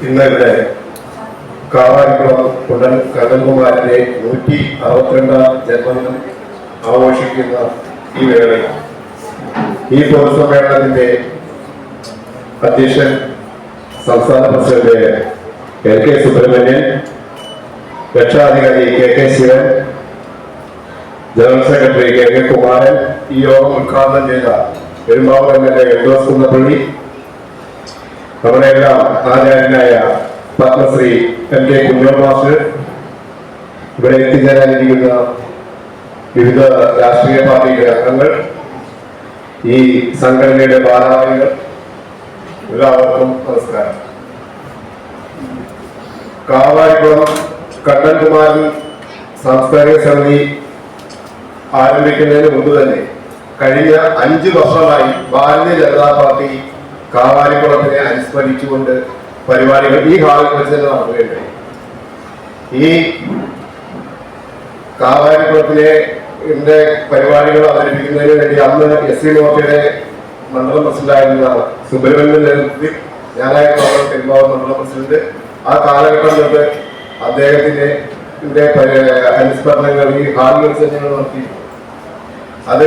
ഇന്ന് ഇവിടെ കാവാരിക്കുളം കുണ്ടൻ കനൽകുമാരന്റെ നൂറ്റി അറുപത്തിരണ്ടാം ജന്മദിനം ആഘോഷിക്കുന്ന ഈ വേളയിൽ ഈ പൊതുസമ്മേളനത്തിന്റെ അധ്യക്ഷൻ സംസ്ഥാന പ്രസിഡന്റ് എൽ കെ സുബ്രഹ്മണ്യൻ രക്ഷാധികാരി K K Sivan general secretary K K Kumaran ഈ യോഗം ഉദ്ഘാടനം ചെയ്ത Perumbavoor M L A Eldhose Kunnappilly നമ്മുടെ എല്ലാം ആചാര്യനായ Padmashri M K Kunjol master ഇവിടെ എത്തിച്ചേരാനിരിക്കുന്ന വിവിധ രാഷ്ട്രീയ പാർട്ടിയുടെ അംഗങ്ങൾ ഈ സംഘടനയുടെ ഭാരവാഹികൾ എല്ലാവർക്കും നമസ്കാരം. കാവായിക്കുളം കണ്ണൻകുമാരൻ സാംസ്കാരിക സമിതി ആരംഭിക്കുന്നതിന് മുമ്പ് തന്നെ കഴിഞ്ഞ അഞ്ച് വർഷമായി ഭാരതീയ ജനതാ പാർട്ടി കാവാരിക്കുളത്തിനെ അനുസ്മരിച്ചുകൊണ്ട് പരിപാടികൾ ഈ ഹാളിൽ വെച്ച് തന്നെ നടത്തുകയുണ്ടായി. ഈ കാവാലിക്കുളത്തിലെ പരിപാടികൾ അവതരിപ്പിക്കുന്നതിന് വേണ്ടി അന്ന് എസ് സി നോക്കയുടെ മണ്ഡലം പ്രസിഡന്റായിരുന്ന സുബ്രഹ്മണ്യൻ നേതൃത്വത്തിൽ ഞാനായിരുന്നു പെരുമാവ് മണ്ഡലം പ്രസിഡന്റ്. ആ കാലഘട്ടം തൊട്ട് അദ്ദേഹത്തിന്റെ അനുസ്മരണങ്ങൾ ഈ ഹാളിൽ വെച്ച് ഞങ്ങൾ നടത്തി അത്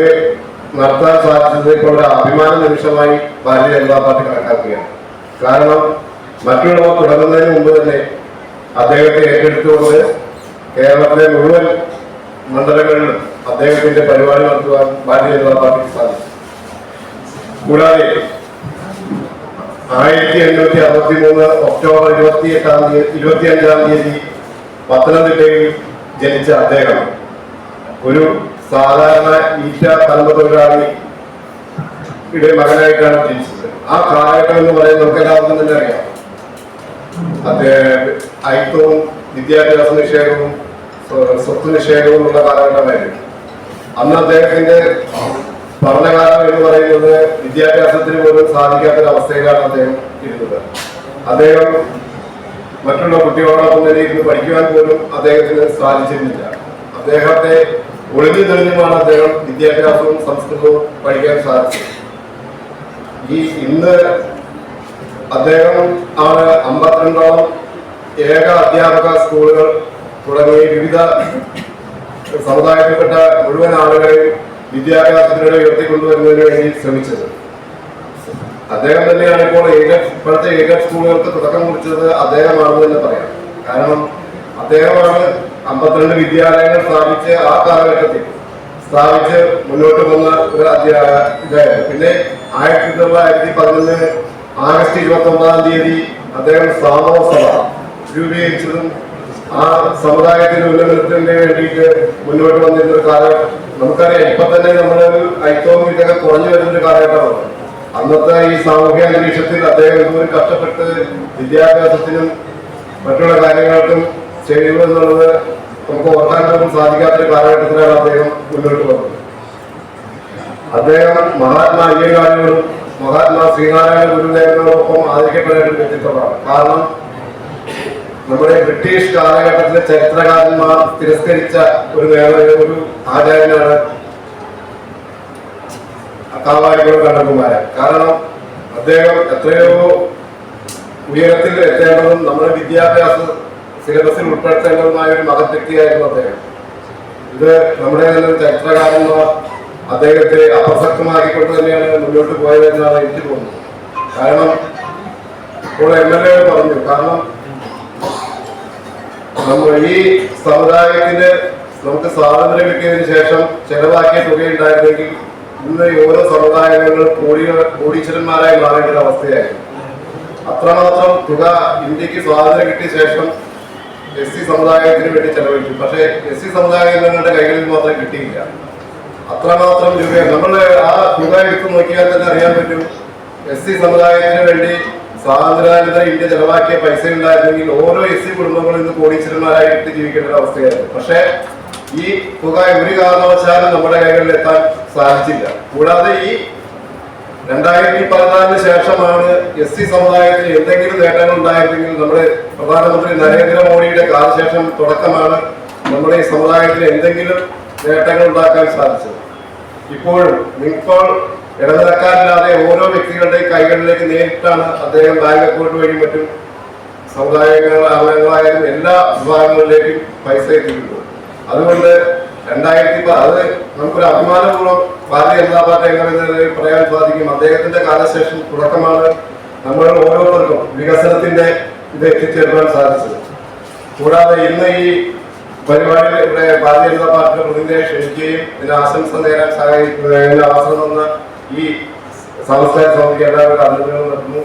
നടത്താൻ സാധിച്ചത് ഒരു അഭിമാന നിമിഷമായി ഭാരതീയ ജനതാ പാർട്ടി കണക്കാക്കുകയാണ്. കാരണം മറ്റുള്ളവർ തുടങ്ങുന്നതിന് മുമ്പ് തന്നെ അദ്ദേഹത്തെ ഏറ്റെടുത്തുകൊണ്ട് കേരളത്തിലെ മുഴുവൻ മണ്ഡലങ്ങളിലും അദ്ദേഹത്തിന്റെ പരിപാടി നടത്തുവാൻ ഭാരതീയ ജനതാ പാർട്ടിക്ക് സാധിച്ചു. കൂടാതെ ആയിരത്തി എണ്ണൂറ്റി അറുപത്തി മൂന്ന് ഒക്ടോബർ ഇരുപത്തി എട്ടാം തീയതി ഇരുപത്തി അഞ്ചാം തീയതി പത്തനംതിട്ടയിൽ ജനിച്ച അദ്ദേഹം ഒരു സാധാരണ ഈറ്റ തലമുറ തൊഴിലാളി യുടെ മകനായിട്ടാണ് ജനിച്ചത് ആ കാലഘട്ടം എന്ന് പറയുന്നത് നമുക്ക് എല്ലാവർക്കും തന്നെ അറിയാം. അദ്ദേഹം ഐക്യവും വിദ്യാഭ്യാസ നിഷേധവും സ്വ- സ്വത്ത് നിഷേധവും ഉള്ള കാലഘട്ടമായിരുന്നു. അന്ന് അദ്ദേഹത്തിന്റെ ഭരണകാലം എന്ന് പറയുന്നത് വിദ്യാഭ്യാസത്തിന് പോലും സാധിക്കാത്തൊരവസ്ഥയിലാണ് അദ്ദേഹം ഇരുന്നത്. അദ്ദേഹം മറ്റുള്ള കുട്ടികളോടൊപ്പം തന്നെ ഇരുന്ന് പഠിക്കുവാൻ പോലും അദ്ദേഹത്തിന് സാധിച്ചിരുന്നില്ല. അദ്ദേഹത്തെ ഒളിഞ്ഞു തെളിഞ്ഞുമാണ് അദ്ദേഹം വിദ്യാഭ്യാസവും സംസ്കൃതവും പഠിക്കാൻ സാധിച്ചത്. ഈ ഇന്ന് അദ്ദേഹം ആണ് അമ്പത്തിരണ്ടോളം ഏക അധ്യാപക സ്കൂളുകൾ തുടങ്ങി വിവിധ സമുദായത്തിൽപ്പെട്ട മുഴുവൻ ആളുകളെയും വിദ്യാഭ്യാസത്തിലൂടെ ഉയർത്തിക്കൊണ്ടുവരുന്നതിന് വേണ്ടി ശ്രമിച്ചത്. അദ്ദേഹം തന്നെയാണ് ഇപ്പോൾ ഏക ഇപ്പോഴത്തെ എയ്ഡഡ് സ്കൂളുകൾക്ക് തുടക്കം കുറിച്ചത് അദ്ദേഹമാണെന്ന് തന്നെ പറയാം. കാരണം അദ്ദേഹമാണ് അമ്പത്തിരണ്ട് വിദ്യാലയങ്ങൾ സ്ഥാപിച്ച് ആ കാലഘട്ടത്തിൽ സ്ഥാപിച്ച് മുന്നോട്ട് വന്ന ഒരു ഇതായിരുന്നു. പിന്നെ ആയിരത്തി തൊള്ളായിരത്തി പതിനൊന്ന് ആഗസ്റ്റ് ഇരുപത്തി ഒമ്പതാം തീയതി അദ്ദേഹം സാമൂഹ സഭ രൂപീകരിച്ചതും ആ സമുദായത്തിന്റെ ഉന്നമനത്തിന് വേണ്ടിയിട്ട് മുന്നോട്ട് വന്നിരുന്ന ഒരു കാലഘട്ടം. നമുക്കറിയാം ഇപ്പൊ തന്നെ നമ്മുടെ ഒരു ഐക്യവും ഇതൊക്കെ കുറഞ്ഞു വരുന്ന ഒരു കാലഘട്ടമാണ്. അന്നത്തെ ഈ സാമൂഹ്യ അന്തരീക്ഷത്തിൽ അദ്ദേഹം ഇതുപോലെ കഷ്ടപ്പെട്ട് വിദ്യാഭ്യാസത്തിനും മറ്റുള്ള കാര്യങ്ങൾക്കും ചെയ്യുന്നു എന്നുള്ളത് നമുക്ക് ഓർക്കാൻ പോലും സാധിക്കാത്തൊരു കാലഘട്ടത്തിലാണ് അദ്ദേഹം മുന്നോട്ട് വന്നത് അദ്ദേഹം മഹാത്മാ അയ്യങ്കാളിയോടും മഹാത്മാ ശ്രീനാരായണ ഗുരുദേവനോടൊപ്പം ആദരിക്കപ്പെടേണ്ട ഒരു വ്യക്തിത്വമാണ്. കാരണം നമ്മുടെ ബ്രിട്ടീഷ് കാലഘട്ടത്തിലെ ചരിത്രകാരന്മാർ തിരസ്കരിച്ച ഒരു നേതാവ് ഒരു ആചാര്യനാണ് കാവാരിക്കുളം കണ്ണകുമാരൻ കാരണം അദ്ദേഹം എത്രയോ ഉയരത്തിൽ എത്തേണ്ടതും നമ്മുടെ വിദ്യാഭ്യാസ സിലബസിൽ ഉൾപ്പെടുത്തേണ്ടതുമായ ഒരു മഹത് വ്യക്തിയായിരുന്നു അദ്ദേഹം. ഇത് നമ്മുടെ നല്ലൊരു ചരിത്രകാരന്മാർ അദ്ദേഹത്തെ അപ്രസക്തമാക്കിക്കൊണ്ട് തന്നെയാണ് മുന്നോട്ട് പോയതെന്നാണ് എനിക്ക് തോന്നുന്നത്. കാരണം ഇപ്പോൾ എം എൽ എ പറഞ്ഞു. കാരണം നമ്മൾ ഈ സമുദായത്തിന് നമുക്ക് സ്വാതന്ത്ര്യം കിട്ടിയതിന് ശേഷം ചെലവാക്കിയ തുകയുണ്ടായിരുന്നെങ്കിൽ ഇന്ന് ഓരോ സമുദായങ്ങളും കോടി കോടീശ്വരന്മാരായി മാറേണ്ട ഒരു അവസ്ഥയായിരുന്നു. അത്രമാത്രം തുക ഇന്ത്യയ്ക്ക് സ്വാതന്ത്ര്യം കിട്ടിയ ശേഷം എസ് സി സമുദായത്തിന് വേണ്ടി ചെലവഴിച്ചു പക്ഷേ എസ് സി സമുദായങ്ങളുടെ കൈകളിൽ മാത്രം കിട്ടിയില്ല. അത്രമാത്രം രൂപ നമ്മൾ ആ തുക എടുത്തു നോക്കിയാൽ തന്നെ അറിയാൻ പറ്റും. എസ് സി സമുദായത്തിന് വേണ്ടി സ്വാതന്ത്ര്യാനന്തര ഇന്ത്യ ചെലവാക്കിയ പൈസ ഉണ്ടായിരുന്നെങ്കിൽ ഓരോ എസ് സി കുടുംബങ്ങളും ഇന്ന് കോടീശ്വരന്മാരായിട്ട് ജീവിക്കേണ്ട ഒരു അവസ്ഥയായിരുന്നു. പക്ഷേ ഈ തുക ഒരു കാരണവശാലും നമ്മുടെ കൈകളിൽ എത്താൻ സാധിച്ചില്ല. കൂടാതെ ഈ രണ്ടായിരത്തി പതിനാലിന് ശേഷമാണ് എസ് സി സമുദായത്തിന് എന്തെങ്കിലും നേട്ടങ്ങൾ ഉണ്ടായിരുന്നെങ്കിൽ നമ്മുടെ പ്രധാനമന്ത്രി നരേന്ദ്രമോദിയുടെ കാലശേഷം തുടക്കമാണ് നമ്മുടെ ഈ സമുദായത്തിന് എന്തെങ്കിലും നേട്ടങ്ങൾ ഉണ്ടാക്കാൻ സാധിച്ചത്. ഇപ്പോഴും ഇപ്പോൾ ഇടനിലക്കാരില്ലാതെ ഓരോ വ്യക്തികളുടെയും കൈകളിലേക്ക് നേരിട്ടാണ് അദ്ദേഹം ബാങ്ക് അക്കൗണ്ട് വഴി മറ്റും സമുദായങ്ങൾ അംഗങ്ങളായാലും എല്ലാ വിഭാഗങ്ങളിലേക്കും പൈസ എത്തിയിട്ടുണ്ട്. അതുകൊണ്ട് രണ്ടായിരത്തി അത് നമുക്കൊരു അഭിമാനപൂർവം ഭാരതീയ ജനതാ പാർട്ടി എങ്ങനെ പറയാൻ അദ്ദേഹത്തിന്റെ കാലശേഷം തുടക്കമാണ് നമ്മൾ ഓരോരുത്തർക്കും വികസനത്തിന്റെ ഇത് എത്തിച്ചേരുവാൻ സാധിച്ചത്. കൂടാതെ ഇന്ന് ഈ പരിപാടിയിൽ ഇവിടെ ഭാരതീയ ജനതാ പാർട്ടിയുടെ പ്രതിനിധിയെ ക്ഷണിക്കുകയും ഇതിന് ആശംസ നേരാൻ സഹായിക്കുന്നതിന് അവസരം തന്ന ഈ സാംസ്കാരിക സമിതിക്ക് എല്ലാവരും അനുഗ്രഹം നടത്തുന്നു